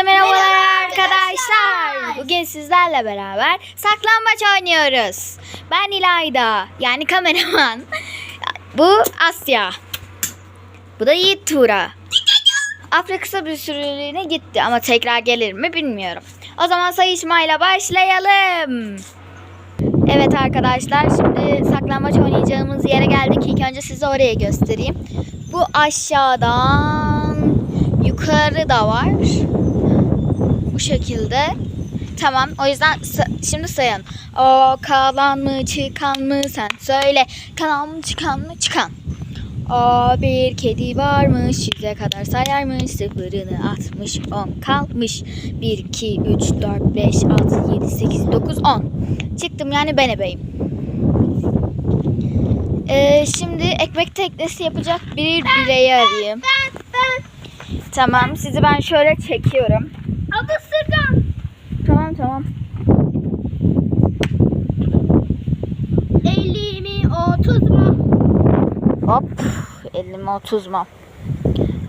Hepinize merhabalar arkadaşlar. Bugün sizlerle beraber saklambaç oynuyoruz. Ben İlayda yani kameraman. Bu Asya. Bu da Yiğit Tuğra. Afra kısa bir süreliğine gitti ama tekrar gelir mi bilmiyorum. O zaman sayışmayla başlayalım. Evet arkadaşlar şimdi saklambaç oynayacağımız yere geldik. İlk önce size oraya göstereyim. Bu aşağıdan yukarı da var. Şekilde. Tamam o yüzden şimdi sayın. O kalan mı çıkan mı sen söyle. Kalan mı çıkan mı çıkan. O bir kedi varmış yüze kadar sayarmış sıfırını atmış on kalmış 1 2 3 4 5 6 7 8 9 10 çıktım yani ben ebeyim ee, şimdi ekmek teknesi yapacak bir bireyi arayayım tamam sizi ben şöyle çekiyorum Adı Sırgan. tamam tamam 50 mi 30 mu? hop 50 mi 30 mu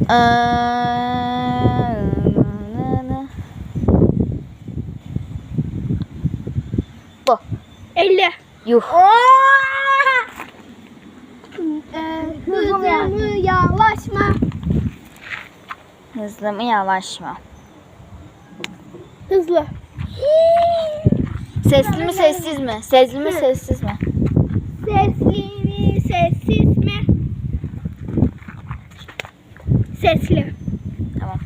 Ee, bu 50. yuh Ee, hızlı mı yavaş mı? Hızlı mı yavaş mı? Hızlı. Sesli mi sessiz mi? Sesli mi sessiz mi? Sesli mi sessiz mi? Sesli. Tamam.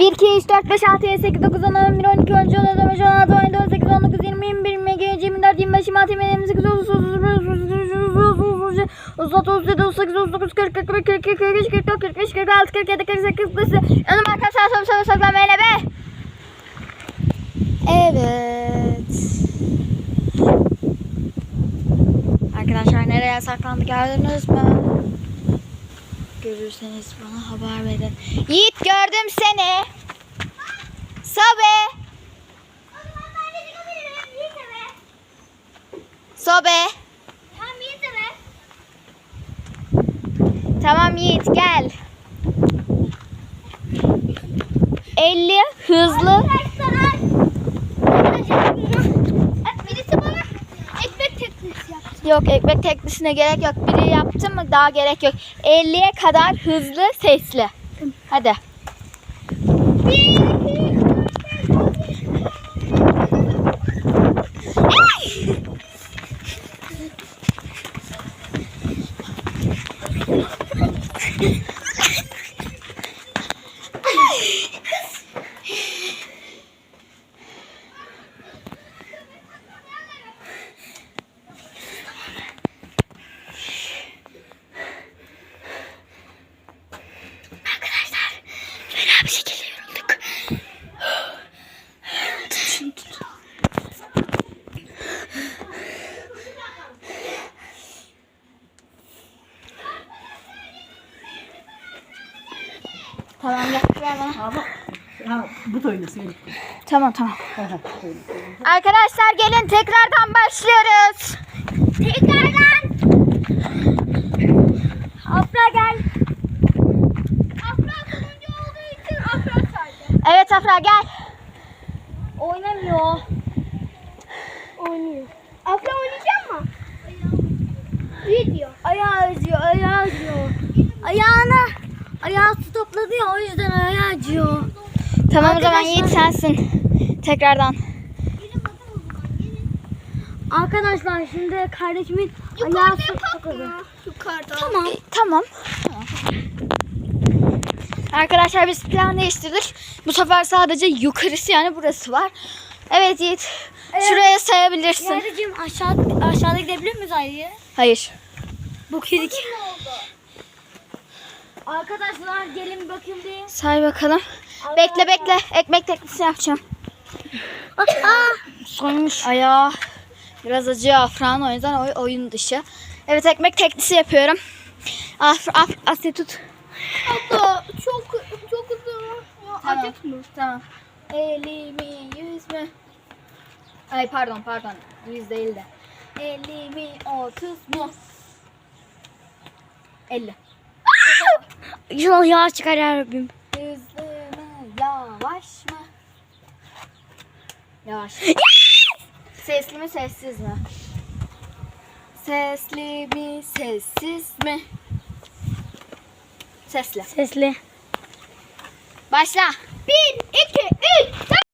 1, 2, 3, 4, 5, 6, 7, 8, 9, 10, 11, 12, 13, 14, 15, 16, 17, 18, 19, 20, 21, 22, 23, 24, 25, 26, 27, 28, 30, 31, 32, 33, 37, 38, 39, 40, 41, 42, 43, 44, 45, 46, 47, 48, 49. Önüm arkadaşlar soru soru saklanmayın be. Evet. Arkadaşlar nereye saklandı gördünüz mü? Görürseniz bana haber verin. Yiğit gördüm seni. Sobe. Sobe. Tamam Yiğit gel. 50 hızlı. Birisi bana ekmek teknesi yaptı. Yok ekmek teknisine gerek yok. Biri yaptı mı daha gerek yok. 50'ye kadar hızlı sesli. Hadi. Arkadaşlar Bana. Ama ha, bu oynasın. Tamam tamam. Arkadaşlar gelin tekrardan başlıyoruz. Tekrardan. Afra gel. Afra sonuncu olduğu için Afra saydı. Evet Afra gel. Oynamıyor. Oynuyor. Afra oynayacak mı? Diyor. Ayağı acıyor, ayağı acıyor. Ayağına, ayağı su topladı ya o yüzden ayağı acıyor. Tamam o zaman Arkadaşlar- Yiğit sensin. Tekrardan. Arkadaşlar şimdi kardeşimin ayağı su topladı. Yukarıda. Tamam. Tamam. Arkadaşlar biz plan değiştirdik. Bu sefer sadece yukarısı yani burası var. Evet Yiğit. Şuraya sayabilirsin. Yarıcığım aşağı, aşağıda gidebilir miyiz ayrıya? Hayır. Bu kedik. Arkadaşlar gelin bakayım bir. Say bakalım. Bekle bekle. Ekmek teknisi yapacağım. Soymuş. Ayağı biraz acıyor Afra'nın o yüzden oy- oyun dışı. Evet ekmek teknisi yapıyorum. Af, af, Asya tut. Çok çok uzun. Tamam. Acık mı? Tamam. 50 mi 100 mü? Ay pardon pardon. 100 değil de. 50 mi 30 mu? 50. Şuna yağ çıkar ya Rabbim. Hızlı mı yavaş mı? Yavaş. Sesli mi sessiz mi? Sesli mi sessiz mi? Sesli. Sesli. Başla. Bir, iki, üç.